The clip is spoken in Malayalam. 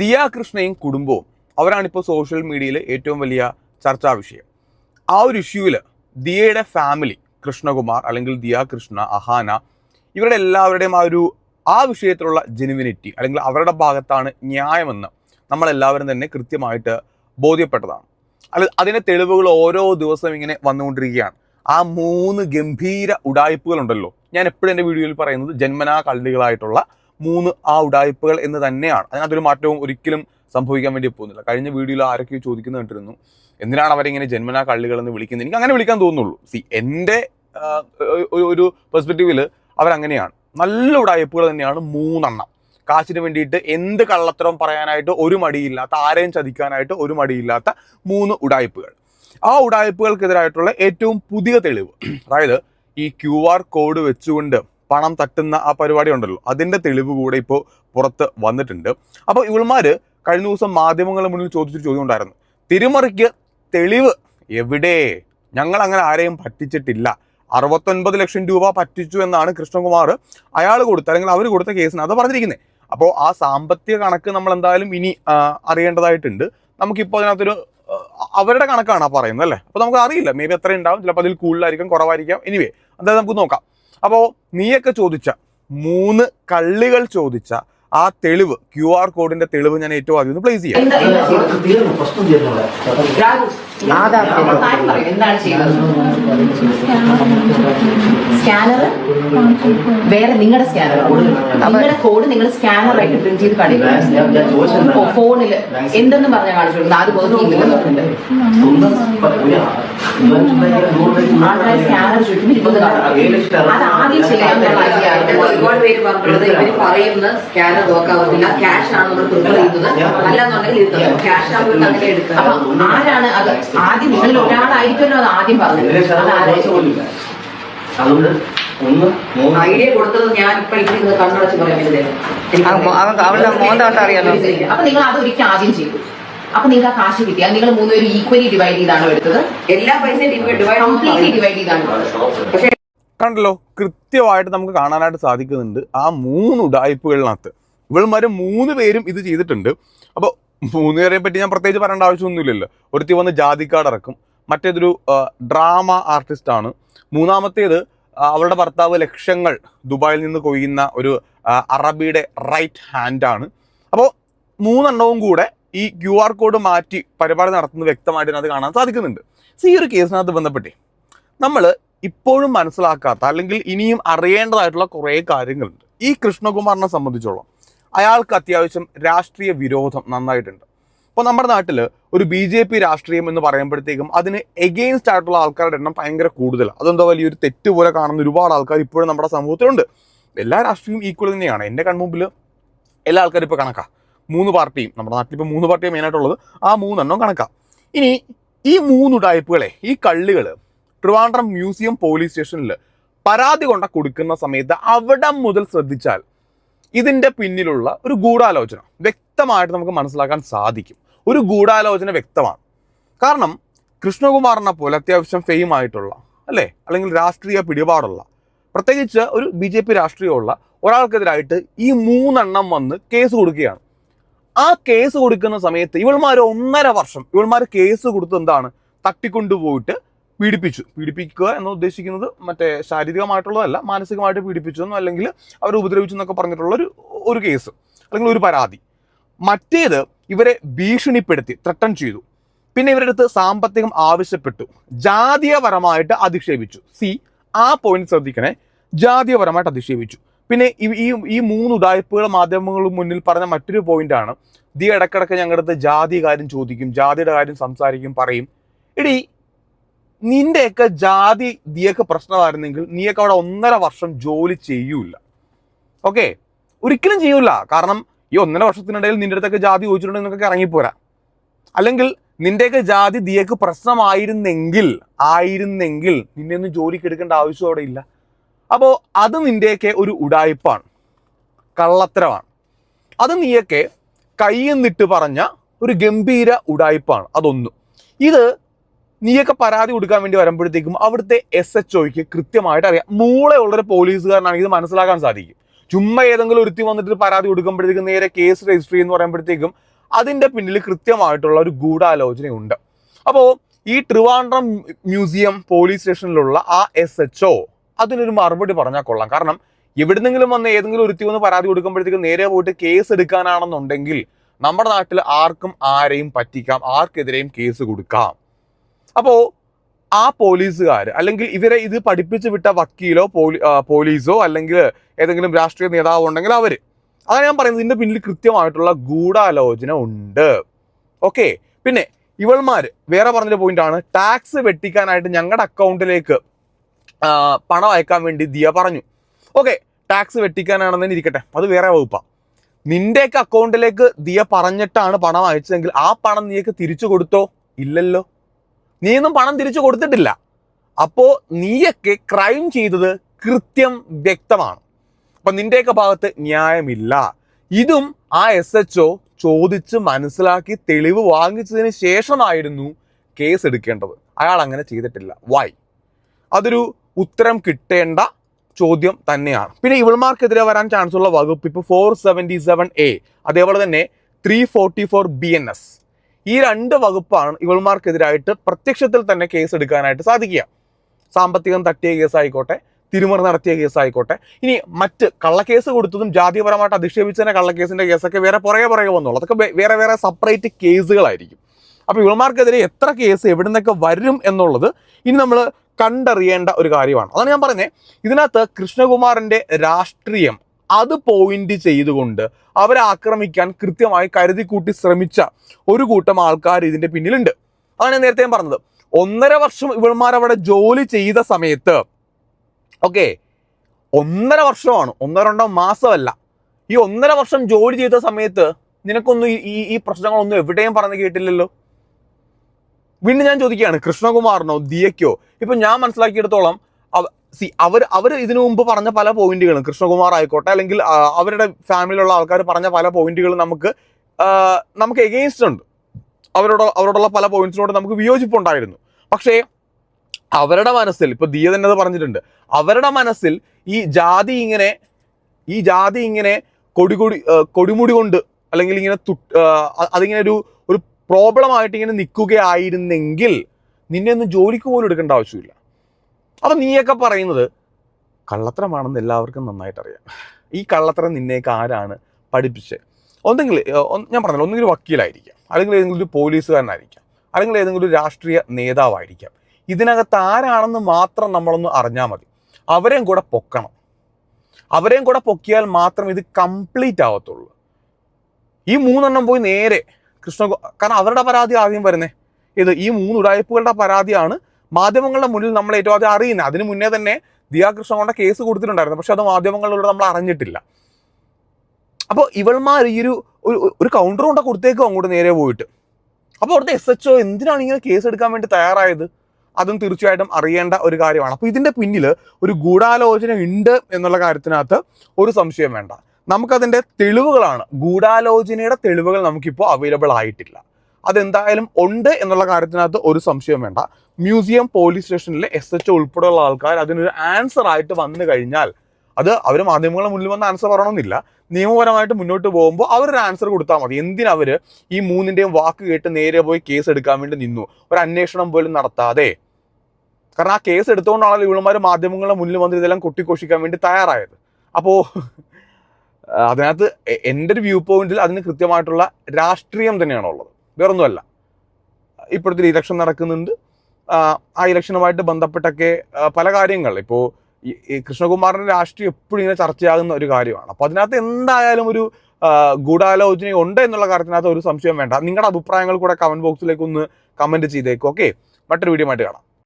ദിയ കൃഷ്ണയും കുടുംബവും അവരാണിപ്പോൾ സോഷ്യൽ മീഡിയയിൽ ഏറ്റവും വലിയ ചർച്ചാ വിഷയം. ആ ഒരു ഇഷ്യൂവിൽ ദിയയുടെ ഫാമിലി കൃഷ്ണകുമാർ അല്ലെങ്കിൽ ദിയ കൃഷ്ണ അഹാന ഇവരുടെ എല്ലാവരുടെയും ആ ഒരു ആ വിഷയത്തിലുള്ള ജെനുവിനിറ്റി അല്ലെങ്കിൽ അവരുടെ ഭാഗത്താണ് ന്യായമെന്ന് നമ്മളെല്ലാവരും തന്നെ കൃത്യമായിട്ട് ബോധ്യപ്പെട്ടതാണ്. അല്ല അതിന്റെ തെളിവുകൾ ഓരോ ദിവസവും ഇങ്ങനെ വന്നുകൊണ്ടിരിക്കുകയാണ്. ആ മൂന്ന് ഗംഭീര ഉടായ്പകളുണ്ടല്ലോ. ഞാൻ എപ്പോഴും എന്റെ വീഡിയോയിൽ പറയുന്നത് ജന്മനാ കള്ളികളായിട്ടുള്ള മൂന്ന് ആ ഉടായ്പകൾ എന്ന് തന്നെയാണ്. അതിനകത്തൊരു മാറ്റവും ഒരിക്കലും സംഭവിക്കാൻ വേണ്ടി പോകുന്നില്ല. കഴിഞ്ഞ വീഡിയോയിൽ ആരൊക്കെയോ ചോദിക്കുന്നത് കണ്ടിരുന്നു. എന്തിനാണ് അവരിങ്ങനെ ജന്മനാ കള്ളികൾ എന്ന് വിളിക്കുന്നത്? എനിക്ക് അങ്ങനെ വിളിക്കാൻ തോന്നുള്ളൂ സി എന്റെ ഒരു- പെർസ്പെക്റ്റീവിൽ അവരങ്ങനെയാണ്. നല്ല ഉടായ്പകൾ തന്നെയാണ് മൂന്നെണ്ണം. കാശിന് വേണ്ടിയിട്ട് എന്ത് കള്ളത്തരം പറയാനായിട്ട് ഒരു മടിയില്ലാത്ത ആരെയും ചതിക്കാനായിട്ട് ഒരു മടിയില്ലാത്ത മൂന്ന് ഉടായ്പകൾ. ആ ഉടായ്പകൾക്കെതിരായിട്ടുള്ള ഏറ്റവും പുതിയ തെളിവ്. അതായത് ഈ ക്യു ആർ കോഡ് വെച്ചുകൊണ്ട് പണം തട്ടുന്ന ആ പരിപാടി ഉണ്ടല്ലോ. അതിന്റെ തെളിവ് കൂടെ ഇപ്പോൾ പുറത്ത് വന്നിട്ടുണ്ട്. അപ്പോൾ ഇവൾമാര് കഴിഞ്ഞ ദിവസം മാധ്യമങ്ങളുടെ മുന്നിൽ ചോദിച്ചൊരു ചോദ്യം ഉണ്ടായിരുന്നു. തിരുമറിക്ക് തെളിവ് എവിടെ? ഞങ്ങൾ അങ്ങനെ ആരെയും പറ്റിച്ചിട്ടില്ല. അറുപത്തൊൻപത് ലക്ഷം രൂപ പറ്റിച്ചു എന്നാണ് കൃഷ്ണകുമാർ അയാൾ കൊടുത്ത അല്ലെങ്കിൽ അവർ കൊടുത്ത കേസിന് അത് പറഞ്ഞിരിക്കുന്നത് അപ്പോൾ ആ സാമ്പത്തിക കണക്ക് നമ്മൾ എന്തായാലും ഇനി അറിയേണ്ടതായിട്ടുണ്ട്. നമുക്കിപ്പോൾ അതിനകത്തൊരു അവരുടെ കണക്കാണ് പറയുന്നത് അല്ലേ? അപ്പോൾ നമുക്ക് അറിയില്ല. മേ ബി എത്ര ഉണ്ടാവും. ചിലപ്പോൾ അതിൽ കൂടുതലായിരിക്കും കുറവായിരിക്കാം. എനിവേ എന്തായാലും നമുക്ക് നോക്കാം. അപ്പോൾ നീയൊക്കെ ചോദിച്ച മൂന്ന് കള്ളികൾ ചോദിച്ച ആ തെളിവ് ക്യു ആർ കോഡിന്റെ തെളിവ് ഞാൻ ഏറ്റവും ആദ്യം പ്ലേസ് ചെയ്യാം. എന്താണ് ചെയ്തത് സ്കാനർ? വേറെ നിങ്ങളുടെ സ്കാനർ നിങ്ങളുടെ കോഡ് നിങ്ങൾ സ്കാനർ ആയിട്ട് പ്രിന്റ് ചെയ്ത് കാണിക്കും. ഫോണിൽ. എന്തെന്ന് പറഞ്ഞാൽ കാണിച്ചു കൊടുക്കുന്നത് അത് വർക്കിംഗ് ഇല്ലെന്നുണ്ട് സ്വന്തം പ- ഒരു ഇരുപത്തഞ്ച് നൂറ് രൂപയ്ക്ക് ആൾക്കാർ സ്കാനർ അത് ആദ്യം ചെയ്യാൻ ഒരുപാട് പേര് പറഞ്ഞിട്ടുള്ളത് ഇവർ പറയുന്ന സ്കാനർ നോക്കാവുന്നില്ല ക്യാഷ് ആണ് നമ്മൾ പ്രിഫർ ചെയ്യുന്നത്. അല്ലാന്നുണ്ടെങ്കിൽ ക്യാഷ് ആകുമ്പോൾ അങ്ങനെ എടുക്കാം അപ്പൊ ആരാണ് അത് ആദ്യം നിങ്ങളിൽ ഒരാളായിരിക്കുമല്ലോ അത് ആദ്യം പറഞ്ഞത്. അതുകൊണ്ട് ഒന്ന് മൂന്ന്. ഐഡിയ കൊടുത്തത് ഞാൻ ഇപ്പൊ കണ്ണടച്ച് പറയാൻ അറിയാലോ? അപ്പൊ നിങ്ങൾ അത് ഒരിക്കൽ ആദ്യം ചെയ്തു അപ്പൊ നിങ്ങൾക്ക് ആ കാശ് കിട്ടി. അത് നിങ്ങൾ മൂന്നുപേരും ഈക്വലി ഡിവൈഡ് ചെയ്താണോ എടുത്തത്. എല്ലാ പൈസയും കംപ്ലീറ്റ്ലി ഡിവൈഡ് ചെയ്താണ്. കണ്ടല്ലോ കൃത്യമായിട്ട് നമുക്ക് കാണാനായിട്ട് സാധിക്കുന്നുണ്ട് ആ മൂന്ന് ഉടായ്പകളിനകത്ത്. ഇവൾമാര് മൂന്ന് പേരും ഇത് ചെയ്തിട്ടുണ്ട്. അപ്പോൾ മൂന്ന് പേരെ പറ്റി ഞാൻ പ്രത്യേകിച്ച് പറയേണ്ട ആവശ്യമൊന്നുമില്ലല്ലോ. ഒരുത്തി വന്ന് ജാതിക്കാട് ഇറക്കും മറ്റേതൊരു ഡ്രാമ ആർട്ടിസ്റ്റ് ആണ്. മൂന്നാമത്തേത് അവളുടെ ഭർത്താവ് ലക്ഷങ്ങൾ ദുബായിൽ നിന്ന് കൊയ്യുന്ന ഒരു അറബിയുടെ റൈറ്റ് ഹാൻഡ് ആണ്. അപ്പോൾ മൂന്നെണ്ണവും കൂടെ ഈ ക്യു ആർ കോഡ് മാറ്റി പരിപാടി നടത്തുന്നത് വ്യക്തമായിട്ട് അത് കാണാൻ സാധിക്കുന്നുണ്ട്. സോ ഈ ഒരു കേസിനകത്ത് ബന്ധപ്പെട്ടേ നമ്മൾ ഇപ്പോഴും മനസ്സിലാക്കാത്ത അല്ലെങ്കിൽ ഇനിയും അറിയേണ്ടതായിട്ടുള്ള കുറേ കാര്യങ്ങളുണ്ട്. ഈ കൃഷ്ണകുമാറിനെ സംബന്ധിച്ചോളം അയാൾക്ക് അത്യാവശ്യം രാഷ്ട്രീയ വിരോധം നന്നായിട്ടുണ്ട്. അപ്പോൾ നമ്മുടെ നാട്ടിൽ ഒരു ബി ജെ പി രാഷ്ട്രീയം എന്ന് പറയുമ്പോഴത്തേക്കും അതിന് എഗെയിൻസ്റ്റ് ആയിട്ടുള്ള ആൾക്കാരുടെ എണ്ണം ഭയങ്കര കൂടുതലാണ്. അതെന്തോ വലിയൊരു തെറ്റ് പോലെ കാണുന്ന ഒരുപാട് ആൾക്കാർ ഇപ്പോഴും നമ്മുടെ സമൂഹത്തിലുണ്ട്. എല്ലാ രാഷ്ട്രീയവും ഈക്വൽ തന്നെയാണ്. എന്റെ കൺമുമ്പിൽ എല്ലാ ആൾക്കാരും ഇപ്പോൾ കണക്കാം. മൂന്ന് പാർട്ടിയും നമ്മുടെ നാട്ടിൽ ഇപ്പോൾ മൂന്ന് പാർട്ടിയും മെയിനായിട്ടുള്ളത് ആ മൂന്നെണ്ണം കണക്കാം. ഇനി ഈ മൂന്ന് ടൈപ്പുകളെ ഈ കള്ളികൾ ട്രിവാൻഡ്രം മ്യൂസിയം പോലീസ് സ്റ്റേഷനിൽ പരാതി കൊണ്ട കൊടുക്കുന്ന സമയത്ത് അവിടെ മുതൽ ശ്രദ്ധിച്ചാൽ ഇതിന്റെ പിന്നിലുള്ള ഒരു ഗൂഢാലോചന വ്യക്തമായിട്ട് നമുക്ക് മനസ്സിലാക്കാൻ സാധിക്കും. ഒരു ഗൂഢാലോചന വ്യക്തമാണ്. കാരണം കൃഷ്ണകുമാറിനെ പോലെ അത്യാവശ്യം ഫെയിം ആയിട്ടുള്ള അല്ലേ? അല്ലെങ്കിൽ രാഷ്ട്രീയ പിടിപാടുള്ള പ്രത്യേകിച്ച് ഒരു ബി ജെ പി രാഷ്ട്രീയമുള്ള ഒരാൾക്കെതിരായിട്ട് ഈ മൂന്നെണ്ണം വന്ന് കേസ് കൊടുക്കുകയാണ്. ആ കേസ് കൊടുക്കുന്ന സമയത്ത് ഇവൾമാർ ഒന്നര വർഷം ഇവൾമാർ കേസ് കൊടുത്ത് എന്താണ്? തട്ടിക്കൊണ്ടുപോയിട്ട് പീഡിപ്പിച്ചു. പീഡിപ്പിക്കുക എന്ന് ഉദ്ദേശിക്കുന്നത് മറ്റേ ശാരീരികമായിട്ടുള്ളതല്ല മാനസികമായിട്ട് പീഡിപ്പിച്ചു എന്നോ അല്ലെങ്കിൽ അവർ ഉപദ്രവിച്ചു എന്നൊക്കെ പറഞ്ഞിട്ടുള്ള ഒരു ഒരു കേസ് അല്ലെങ്കിൽ ഒരു പരാതി. മറ്റേത് ഇവരെ ഭീഷണിപ്പെടുത്തി ത്രട്ടൺ ചെയ്തു. പിന്നെ ഇവരുടെ അടുത്ത് സാമ്പത്തികം ആവശ്യപ്പെട്ടു. ജാതീയപരമായിട്ട് അധിക്ഷേപിച്ചു. സി ആ പോയിന്റ് ശ്രദ്ധിക്കണേ. ജാതീയപരമായിട്ട് അധിക്ഷേപിച്ചു. പിന്നെ ഈ- ഈ മൂന്ന് ഉടായ്പകൾ മാധ്യമങ്ങൾ മുന്നിൽ പറഞ്ഞ മറ്റൊരു പോയിന്റ് ആണ്. ദി ഇടക്കിടക്ക് ഞങ്ങളുടെ അടുത്ത് ജാതി കാര്യം ചോദിക്കും ജാതിയുടെ കാര്യം സംസാരിക്കും പറയും. എടി നിന്റെയൊക്കെ ജാതി നീയൊക്കെ പ്രശ്നമായിരുന്നെങ്കിൽ നീയൊക്കെ അവിടെ ഒന്നര വർഷം ജോലി ചെയ്യൂല. ഓക്കെ ഒരിക്കലും ചെയ്യൂല. കാരണം ഈ ഒന്നര വർഷത്തിനിടയിൽ നിന്റെ അടുത്തൊക്കെ ജാതി ചോദിച്ചിട്ടുണ്ടെങ്കിൽ നിനക്കൊക്കെ ഇറങ്ങിപ്പോരാ. അല്ലെങ്കിൽ നിന്റെയൊക്കെ ജാതി ദിയക്ക് പ്രശ്നമായിരുന്നെങ്കിൽ ആയിരുന്നെങ്കിൽ നിന്നെ ഒന്നും ജോലിക്ക് എടുക്കേണ്ട ആവശ്യം അവിടെ ഇല്ല. അപ്പോൾ അത് നിന്റെയൊക്കെ ഒരു ഉടായ്പാണ്. കള്ളത്തരമാണ്. അത് നീയൊക്കെ കയ്യെന്നിട്ട് പറഞ്ഞ ഒരു ഗംഭീര ഉടായ്പാണ്. അതൊന്നും. ഇത് നീയൊക്കെ പരാതി കൊടുക്കാൻ വേണ്ടി വരുമ്പോഴത്തേക്കും അവിടുത്തെ എസ് എച്ച് ഒക്ക് കൃത്യമായിട്ട് അറിയാം. മൂളെയുള്ളൊരു പോലീസുകാരനാണെങ്കിൽ ഇത് മനസ്സിലാക്കാൻ സാധിക്കും. ചുമ്മാ ഏതെങ്കിലും ഒരുത്തി വന്നിട്ട് പരാതി കൊടുക്കുമ്പോഴത്തേക്കും നേരെ കേസ് രജിസ്റ്റർ ചെയ്യുന്ന പറയുമ്പോഴത്തേക്കും അതിന്റെ പിന്നിൽ കൃത്യമായിട്ടുള്ള ഒരു ഗൂഢാലോചനയുണ്ട്. അപ്പോൾ ഈ ട്രിവാൻഡ്രം മ്യൂസിയം പോലീസ് സ്റ്റേഷനിലുള്ള ആ എസ് എച്ച് ഒ അതിനൊരു മറുപടി പറഞ്ഞാൽ കൊള്ളാം. കാരണം എവിടുന്നെങ്കിലും വന്ന് ഏതെങ്കിലും ഒരുത്തി വന്ന് പരാതി കൊടുക്കുമ്പോഴത്തേക്കും നേരെ പോയിട്ട് കേസ് എടുക്കാനാണെന്നുണ്ടെങ്കിൽ നമ്മുടെ നാട്ടിൽ ആർക്കും ആരെയും പറ്റിക്കാം ആർക്കെതിരെയും കേസ് കൊടുക്കാം. അപ്പോൾ ആ പോലീസുകാർ അല്ലെങ്കിൽ ഇവരെ ഇത് പഠിപ്പിച്ചു വിട്ട വക്കീലോ പോലീ പോലീസോ അല്ലെങ്കിൽ ഏതെങ്കിലും രാഷ്ട്രീയ നേതാവ് ഉണ്ടെങ്കിൽ അവർ അതാണ് ഞാൻ പറയുന്നത്. ഇതിന്റെ പിന്നിൽ കൃത്യമായിട്ടുള്ള ഗൂഢാലോചന ഉണ്ട്. ഓക്കെ? പിന്നെ ഇവൾമാർ വേറെ പറഞ്ഞൊരു പോയിന്റ് ആണ്. ടാക്സ് വെട്ടിക്കാനായിട്ട് ഞങ്ങളുടെ അക്കൗണ്ടിലേക്ക് പണം അയക്കാൻ വേണ്ടി ദിയ പറഞ്ഞു. ഓക്കെ? ടാക്സ് വെട്ടിക്കാനാണെന്ന് ഇരിക്കട്ടെ. അത് വേറെ വകുപ്പാണ് നിന്റെയൊക്കെ അക്കൗണ്ടിലേക്ക് ദിയ പറഞ്ഞിട്ടാണ് പണം അയച്ചതെങ്കിൽ ആ പണം നീയൊക്കെ തിരിച്ചു കൊടുത്തോ? ഇല്ലല്ലോ. നീയൊന്നും പണം തിരിച്ചു കൊടുത്തിട്ടില്ല. അപ്പോ നീയൊക്കെ ക്രൈം ചെയ്തത് കൃത്യം വ്യക്തമാണ്. അപ്പൊ നിന്റെയൊക്കെ ഭാഗത്ത് ന്യായമില്ല. ഇതും ആ എസ് എച്ച് ഒ ചോദിച്ച് മനസ്സിലാക്കി തെളിവ് വാങ്ങിച്ചതിന് ശേഷമായിരുന്നു കേസ് എടുക്കേണ്ടത്. അയാൾ അങ്ങനെ ചെയ്തിട്ടില്ല. വൈ അതൊരു ഉത്തരം കിട്ടേണ്ട ചോദ്യം തന്നെയാണ്. പിന്നെ ഇവൾമാർക്കെതിരെ വരാൻ ചാൻസ് ഉള്ള വകുപ്പ് ഇപ്പോൾ ഫോർ സെവന്റി സെവൻ എ അതേപോലെ തന്നെ three forty four B N S ഈ രണ്ട് വകുപ്പാണ് ഇവൾമാർക്കെതിരായിട്ട് പ്രത്യക്ഷത്തിൽ തന്നെ കേസ് എടുക്കാനായിട്ട് സാധിക്കുക. സാമ്പത്തികം തട്ടിയ കേസായിക്കോട്ടെ തിരുമറി നടത്തിയ കേസായിക്കോട്ടെ ഇനി മറ്റ് കള്ളക്കേസ് കൊടുത്തതും ജാതിപരമായിട്ട് അധിക്ഷേപിച്ചതിനെ കള്ളക്കേസിന്റെ കേസൊക്കെ വേറെ പുറകെ പുറകെ വന്നോളൂ അതൊക്കെ വേറെ വേറെ സെപ്പറേറ്റ് കേസുകളായിരിക്കും. അപ്പോൾ ഇവൾമാർക്കെതിരെ എത്ര കേസ് എവിടെ നിന്നൊക്കെ വരും എന്നുള്ളത് ഇനി നമ്മൾ കണ്ടറിയേണ്ട ഒരു കാര്യമാണ്. അതാണ് ഞാൻ പറയുന്നത് ഇതിനകത്ത് കൃഷ്ണകുമാറിന്റെ രാഷ്ട്രീയം അത് പോയിന്റ് ചെയ്തുകൊണ്ട് അവരെ ആക്രമിക്കാൻ കൃത്യമായി കരുതിക്കൂട്ടി ശ്രമിച്ച ഒരു കൂട്ടം ആൾക്കാർ ഇതിന്റെ പിന്നിലുണ്ട്. അതാണ് നേരത്തെ ഞാൻ പറഞ്ഞത്. ഒന്നര വർഷം ഇവന്മാർ അവിടെ ജോലി ചെയ്ത സമയത്ത് ഓക്കെ ഒന്നര വർഷമാണ്. ഒന്നര രണ്ടോ മാസമല്ല. ഈ ഒന്നര വർഷം ജോലി ചെയ്ത സമയത്ത് നിനക്കൊന്നും ഈ ഈ പ്രശ്നങ്ങളൊന്നും എവിടെയും പറഞ്ഞു കേട്ടില്ലല്ലോ? വീണ്ടും ഞാൻ ചോദിക്കുകയാണ് കൃഷ്ണകുമാറിനോ ദിയക്കോ ഇപ്പൊ ഞാൻ മനസ്സിലാക്കിയെടുത്തോളം സി അവർ അവർ ഇതിനു മുമ്പ് പറഞ്ഞ പല പോയിന്റുകളും കൃഷ്ണകുമാർ ആയിക്കോട്ടെ അല്ലെങ്കിൽ അവരുടെ ഫാമിലിയിലുള്ള ആൾക്കാർ പറഞ്ഞ പല പോയിന്റുകളും നമുക്ക് നമുക്ക് എഗെയിൻസ്റ്റ് ഉണ്ട്. അവരോട് അവരോടുള്ള പല പോയിന്റ്സിനോട് നമുക്ക് വിയോജിപ്പുണ്ടായിരുന്നു. പക്ഷേ അവരുടെ മനസ്സിൽ ഇപ്പൊ ദിയ തന്നെ അത് പറഞ്ഞിട്ടുണ്ട് അവരുടെ മനസ്സിൽ ഈ ജാതി ഇങ്ങനെ ഈ ജാതി ഇങ്ങനെ കൊടികൊടി കൊടിമുടി കൊണ്ട് അല്ലെങ്കിൽ ഇങ്ങനെ അതിങ്ങനെ ഒരു ഒരു പ്രോബ്ലം ആയിട്ട് ഇങ്ങനെ നിൽക്കുകയായിരുന്നെങ്കിൽ നിന്നെ ഒന്നും ജോലിക്ക് പോലും എടുക്കേണ്ട ആവശ്യമില്ല. അപ്പൊ നീയൊക്കെ പറയുന്നത് കള്ളത്തരമാണെന്ന് എല്ലാവർക്കും നന്നായിട്ട് അറിയാം ഈ കള്ളത്തരം നിന്നേക്ക് ആരാണ് പഠിപ്പിച്ചത് ഒന്നെങ്കിൽ ഞാൻ പറഞ്ഞല്ലോ ഒന്നെങ്കിൽ വക്കീലായിരിക്കാം അല്ലെങ്കിൽ ഏതെങ്കിലും ഒരു പോലീസുകാരനായിരിക്കാം അല്ലെങ്കിൽ ഏതെങ്കിലും ഒരു രാഷ്ട്രീയ നേതാവായിരിക്കാം. ഇതിനകത്ത് ആരാണെന്ന് മാത്രം നമ്മളൊന്ന് അറിഞ്ഞാൽ മതി. അവരെയും കൂടെ പൊക്കണം. അവരെയും കൂടെ പൊക്കിയാൽ മാത്രം ഇത് കംപ്ലീറ്റ് ആവത്തുള്ളൂ. ഈ മൂന്നെണ്ണം പോയി നേരെ കൃഷ്ണ കാരണം അവരുടെ പരാതി ആദ്യം വരുന്നേ. ഇത് ഈ മൂന്ന് ഉടായ്പകളുടെ പരാതിയാണ് മാധ്യമങ്ങളുടെ മുന്നിൽ നമ്മൾ ഏറ്റവും ആദ്യം അറിയുന്നത്. അതിന് മുന്നേ തന്നെ ദിയാകൃഷ്ണൻ കൊണ്ട കേസ് കൊടുത്തിട്ടുണ്ടായിരുന്നു. പക്ഷെ അത് മാധ്യമങ്ങളിലൂടെ നമ്മൾ അറിഞ്ഞിട്ടില്ല. അപ്പോൾ ഇവൾമാർ ഈ ഒരു ഒരു കൗണ്ടർ കൊണ്ട കൊടുത്തേക്കും അങ്ങോട്ട് നേരെ പോയിട്ട്. അപ്പോൾ അവിടുത്തെ എസ് എച്ച് ഒ എന്തിനാണ് ഇങ്ങനെ കേസ് എടുക്കാൻ വേണ്ടി തയ്യാറായത്? അതും തീർച്ചയായിട്ടും അറിയേണ്ട ഒരു കാര്യമാണ്. അപ്പോൾ ഇതിന്റെ പിന്നിൽ ഒരു ഗൂഢാലോചന ഉണ്ട് എന്നുള്ള കാര്യത്തിനകത്ത് ഒരു സംശയം വേണ്ട. നമുക്കതിന്റെ തെളിവുകളാണ്. ഗൂഢാലോചനയുടെ തെളിവുകൾ നമുക്കിപ്പോൾ അവൈലബിൾ ആയിട്ടില്ല. അതെന്തായാലും ഉണ്ട് എന്നുള്ള കാര്യത്തിനകത്ത് ഒരു സംശയം വേണ്ട. മ്യൂസിയം പോലീസ് സ്റ്റേഷനിലെ എസ് എച്ച് ഉൾപ്പെടെയുള്ള ആൾക്കാർ അതിനൊരു ആൻസർ ആയിട്ട് വന്നു കഴിഞ്ഞാൽ അത് അവർ മാധ്യമങ്ങളെ മുന്നിൽ വന്ന് ആൻസർ പറയണമെന്നില്ല. നിയമപരമായിട്ട് മുന്നോട്ട് പോകുമ്പോൾ അവരൊരു ആൻസർ കൊടുത്താൽ മതി. എന്തിനവർ ഈ മൂന്നിന്റെയും വാക്ക് കേട്ട് നേരെ പോയി കേസ് എടുക്കാൻ വേണ്ടി നിന്നു? ഒരു അന്വേഷണം പോലും നടത്താതെ. കാരണം ആ കേസ് എടുത്തുകൊണ്ടാണല്ലോ ഇവളുമാർ മാധ്യമങ്ങളുടെ മുന്നിൽ വന്ന് ഇതെല്ലാം കൊട്ടിഘോഷിക്കാൻ വേണ്ടി തയ്യാറായത്. അപ്പോൾ അതിനകത്ത് എന്റെ ഒരു വ്യൂ പോയിന്റിൽ അതിന് കൃത്യമായിട്ടുള്ള രാഷ്ട്രീയം തന്നെയാണ് ഉള്ളത് വേറൊന്നുമല്ല. ഇപ്പോഴത്തെ ഇലക്ഷൻ നടക്കുന്നുണ്ട്. ആ, ഇലക്ഷനുമായിട്ട് ബന്ധപ്പെട്ടൊക്കെ പല കാര്യങ്ങൾ. ഇപ്പോൾ ഈ കൃഷ്ണകുമാറിന്റെ രാഷ്ട്രീയം എപ്പോഴും ഇങ്ങനെ ചർച്ചയാകുന്ന ഒരു കാര്യമാണ്. അപ്പോൾ അതിനകത്ത് എന്തായാലും ഒരു ഗൂഢാലോചന ഉണ്ട് എന്നുള്ള കാര്യത്തിനകത്ത് ഒരു സംശയം വേണ്ട. നിങ്ങളുടെ അഭിപ്രായങ്ങൾ കൂടെ കമന്റ് ബോക്സിലേക്ക് ഒന്ന് കമന്റ് ചെയ്തേക്കും ഓക്കെ മറ്റൊരു വീഡിയോ ആയിട്ട് കാണാം.